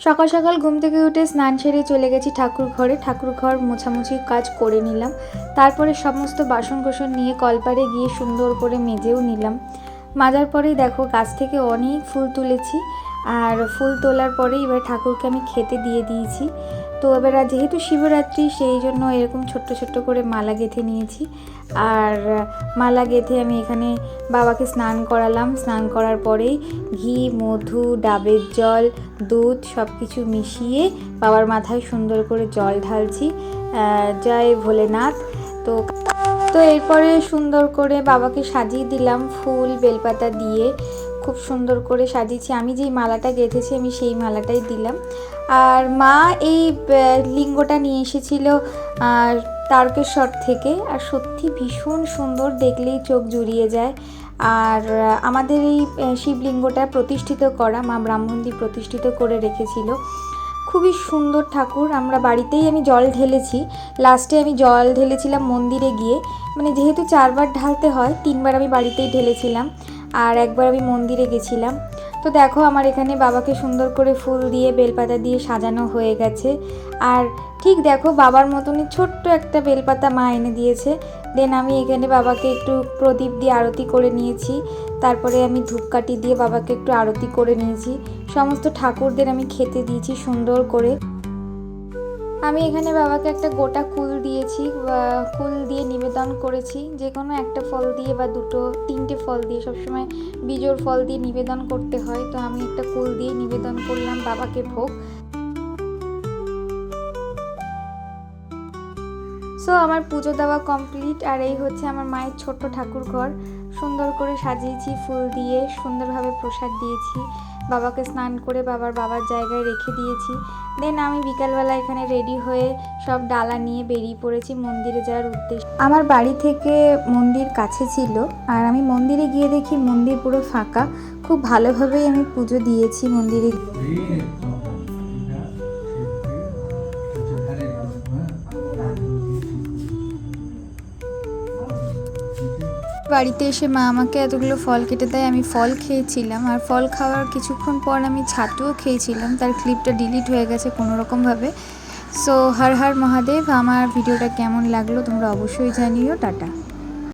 সকাল সকাল ঘুম থেকে উঠে স্নান সেরে চলে গেছি ঠাকুর ঘরে ঠাকুর ঘর মোছামুছি কাজ করে নিলাম। তারপরে সমস্ত বাসন কোসন নিয়ে কলপারে গিয়ে সুন্দর করে মেজেও নিলাম। মাজার পরেই দেখো গাছ থেকে অনেক ফুল তুলেছি। আর ফুল তোলার পরেই এবার ঠাকুরকে আমি খেতে দিয়ে দিয়েছি। তো এবার যেহেতু শিবরাত্রি, সেই জন্য এরকম ছোট্ট ছোট্ট করে মালা গেঁথে নিয়েছি। আর মালা গেঁথে আমি এখানে বাবাকে স্নান করালাম। স্নান করার পরেই ঘি, মধু, ডাবের জল, দুধ সব কিছু মিশিয়ে বাবার মাথায় সুন্দর করে জল ঢালছি। জয় ভোলেনাথ। তো তো এরপরে সুন্দর করে বাবাকে সাজিয়ে দিলাম ফুল, বেলপাতা দিয়ে। খুব সুন্দর করে সাজিয়েছি। আমি যেই মালাটা গেঁথেছি, আমি সেই মালাটাই দিলাম। আর মা এই লিঙ্গটা নিয়ে এসেছিল, আর তারকেশ্বর থেকে। আর সত্যি ভীষণ সুন্দর দেখলেই চোখ জুড়িয়ে যায়। আর আমাদের এই শিবলিঙ্গটা প্রতিষ্ঠিত করা, মা ব্রাহ্মণদি প্রতিষ্ঠিত করে রেখেছিল। খুবই সুন্দর ঠাকুর। আমরা বাড়িতেই আমি জল ঢেলেছি। লাস্টে আমি জল ঢেলেছিলাম মন্দিরে গিয়ে। মানে যেহেতু চারবার ঢালতে হয়, তিনবার আমি বাড়িতেই ঢেলেছিলাম। আর একবার আমি মন্দিরে গেছিলাম। তো দেখো আমার এখানে বাবাকে সুন্দর করে ফুল দিয়ে, বেলপাতা দিয়ে সাজানো হয়ে গেছে। আর ঠিক দেখো বাবার মতনই ছোট্ট একটা বেলপাতা মা এনে দিয়েছে। দেন আমি এখানে বাবাকে একটু প্রদীপ দিয়ে আরতি করে নিয়েছি। তারপরে আমি ধূপকাঠি দিয়ে বাবাকে একটু আরতি করে নিয়েছি। সমস্ত ঠাকুরদের আমি খেতে দিয়েছি সুন্দর করে। আমি এখানে বাবাকে একটা গোটা কুল দিয়েছি কুল দিয়ে নিবেদন করেছি, যে কোনো একটা ফল দিয়ে বা দুটো, তিনটে ফল দিয়ে, সবসময় বিজোর ফল দিয়ে নিবেদন করতে হয়। তো আমি একটা কুল দিয়ে নিবেদন করলাম বাবাকে ভোগ। সো আমার পুজো দেওয়া কমপ্লিট আর এই হচ্ছে আমার মায়ের ছোট্ট ঠাকুর ঘর। সুন্দর করে সাজিয়েছি ফুল দিয়ে, সুন্দরভাবে প্রসাদ দিয়েছি। বাবাকে স্নান করে বাবার বাবার জায়গায় রেখে দিয়েছি। দেন আমি বিকালবেলা এখানে রেডি হয়ে সব ডালা নিয়ে বেরিয়ে পড়েছি মন্দিরে যাওয়ার উদ্দেশ্যে। আমার বাড়ি থেকে মন্দির কাছে ছিল আর আমি মন্দিরে গিয়ে দেখি মন্দির পুরো ফাঁকা। খুব ভালোভাবেই আমি পুজো দিয়েছি মন্দিরে। বাড়িতে এসে মা আমাকে এতগুলো ফল কেটে দেয়, আমি ফল খেয়েছিলাম। আর ফল খাওয়ার কিছুক্ষণ পর আমি ছাতুও খেয়েছিলাম, তার ক্লিপটা ডিলিট হয়ে গেছে কোনো রকমভাবে সো হর হর মহাদেব, আমার ভিডিওটা কেমন লাগল তোমরা অবশ্যই জানিও, টাটা।